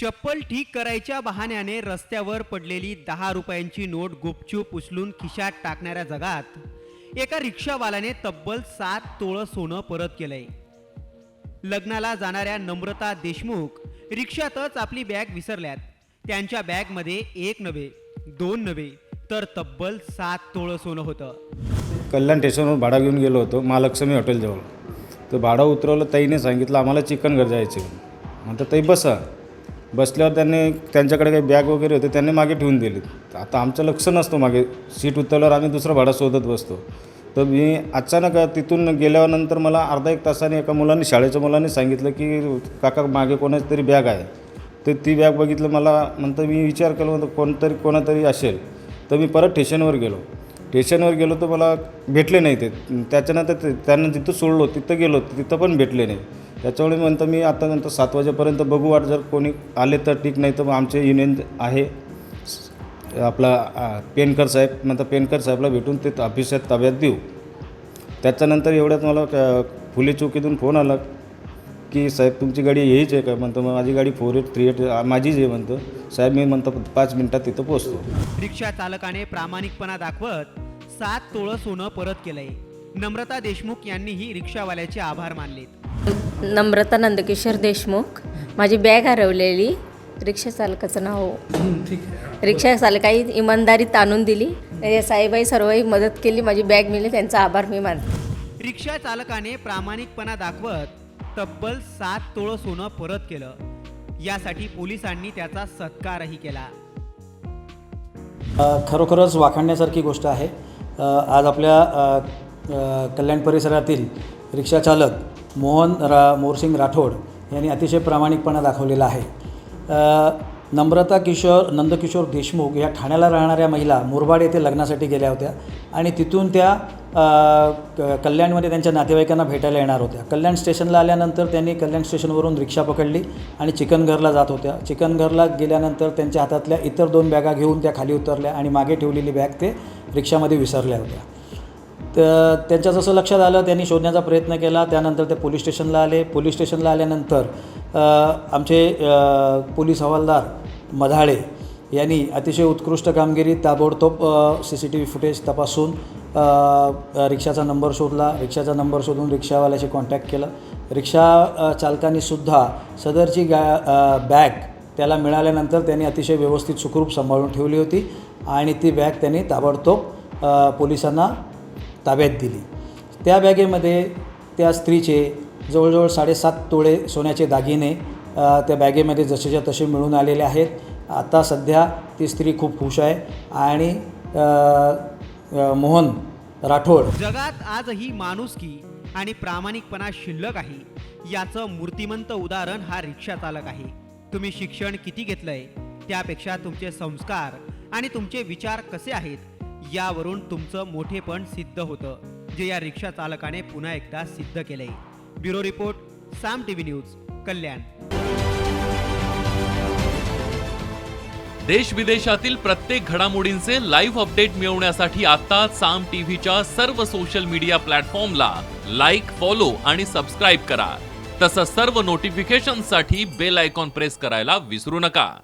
चप्पल ठीक करायच्या बहाण्याने रस्त्यावर पडलेली दहा रुपयांची नोट गुपचूप उचलून खिशात टाकणाऱ्या जगात एका रिक्षावाल्याने तब्बल सात तोळं सोनं परत केलंय. लग्नाला जाणाऱ्या नम्रता देशमुख रिक्षातच आपली बॅग विसरल्यात. त्यांच्या बॅगमध्ये एक नव्हे दोन नव्हे तर तब्बल सात तोळं सोनं होतं. कल्याण स्टेशनवर भाडा घेऊन गेलो होतो महालक्ष्मी हॉटेलजवळ. तर भाडं उतरवलं ताईने सांगितलं आम्हाला चिकन घर जायचे म्हणतात ताई बसा. बसल्यावर त्यांनी त्यांच्याकडे काही बॅग वगैरे होते त्यांनी मागे ठेवून दिली आता आमचं लक्ष नसतं मागे. सीट उतरल्यावर आम्ही दुसरा भाडा शोधत बसतो. तर मी अचानक तिथून गेल्यानंतर मला अर्धा एक तासाने एका मुलांनी शाळेच्या मुलांनी सांगितलं की काका मागे कोणाची तरी बॅग आहे. तर ती बॅग बघितलं मला नंतर मी विचार केला म्हणतो कोणतरी कोणातरी असेल. तर मी परत स्टेशनवर गेलो. स्टेशनवर गेलो तर मला भेटले नाही ते. त्याच्यानंतर ते त्यांना जिथं सोडलो तिथं गेलो तिथं पण भेटले नाही. त्याच्यामुळे म्हणतं मी आता नंतर सात वाजेपर्यंत बघू वाट जर कोणी आले तर ठीक नाही तर मग आमचे युनियन आहे. आपला पेनकर साहेब नंतर पेनकर साहेबला भेटून ते ऑफिसात ताब्यात देऊ. त्याच्यानंतर एवढ्यात मला फुले चौकीतून फोन आला की साहेब तुमची गाडी हेच आहे का? म्हणतो मग माझी गाडी फोर एट थ्री एट माझीच आहे म्हणतो. साहेब मी म्हणतो पाच मिनटात तिथं पोचतो रिक्षा चालकाने प्रामाणिकपणा दाखवत सात तोळं सोनं परत केलंय. नम्रता देशमुख यांनीही रिक्षावाल्याचे आभार मानलेत. नम्रता नंदकिशोर देशमुख माझी बॅग हरवलेली रिक्षा चालकाचं नाव. रिक्षा चालकाही इमानदारीत आणून दिली. या साईबाई सर्वही मदत केली माझी बॅग मिळली त्यांचा आभार मी मानते. रिक्षा चालकाने प्रामाणिकपणा दाखवत तब्बल सात तोळं सोनं परत केलं. यासाठी पोलिसांनी त्याचा सत्कारही केला. खरोखरच वाखाणण्यासारखी गोष्ट आहे. आज आपल्या कल्याण परिसरातील रिक्षाचालक मोहन रा मोरसिंग राठोड यांनी अतिशय प्रामाणिकपणा दाखवलेला आहे. नम्रता किशोर नंदकिशोर देशमुख या ठाण्याला राहणाऱ्या महिला मुरबाड येथे लग्नासाठी गेल्या होत्या आणि तिथून त्या क- कल्याणमध्ये त्यांच्या नातेवाईकांना भेटायला येणार होत्या. कल्याण स्टेशनला आल्यानंतर त्यांनी कल्याण स्टेशनवरून रिक्षा पकडली आणि चिकनघरला जात होत्या. चिकनघरला गेल्यानंतर त्यांच्या हातातल्या इतर दोन बॅगा घेऊन त्या खाली उतरल्या आणि मागे ठेवलेली बॅग ते रिक्षामध्ये विसरल्या होत्या. तर त्यांच्या जसं लक्षात आलं त्यांनी शोधण्याचा प्रयत्न केला. त्यानंतर ते पोलीस स्टेशनला आले. पोलीस स्टेशनला आल्यानंतर आमचे पोलीस हवालदार मधाळे यांनी अतिशय उत्कृष्ट कामगिरी ताबडतोब C C T V footage तपासून रिक्षाचा नंबर शोधला. रिक्षाचा नंबर शोधून रिक्षावाल्याशी कॉन्टॅक्ट केलं. रिक्षा चालकांनीसुद्धा चालकांनी सुद्धा सदरची गा बॅग त्याला मिळाल्यानंतर त्यांनी अतिशय व्यवस्थित सुखरूप सांभाळून ठेवली होती आणि ती बॅग त्यांनी ताबडतोब पोलिसांना ताब्यात दिली. त्या बॅगेमध्ये त्या स्त्रीचे जवळजवळ साडेसात तोळे सोन्याचे दागिने त्या बॅगेमध्ये जसेच्या तसे मिळून आलेले आहेत. आता सध्या ती स्त्री खूप खुश आहे आणि मोहन राठोड. जगात आजही माणुसकी आणि प्रामाणिकपणा शिल्लक आहे. याचं मूर्तिमंत उदाहरण हा रिक्षा चालक आहे. तुम्ही शिक्षण किती घेतलंय? त्यापेक्षा तुमचे संस्कार आणि तुमचे विचार कसे आहेत? यावरून तुमचं मोठेपण सिद्ध होतं जे या रिक्षा चालकाने पुन्हा एकदा सिद्ध केलंय. Bureau report Saam TV news Kalyan. देश विदेशातील प्रत्येक घडामोडींचे लाईव्ह अपडेट मिळवण्यासाठी आता साम टीव्हीच्या सर्व सोशल मीडिया प्लॅटफॉर्मला लाईक फॉलो आणि सबस्क्राईब करा. तसंच सर्व नोटिफिकेशनसाठी बेल आयकॉन प्रेस करायला विसरू नका.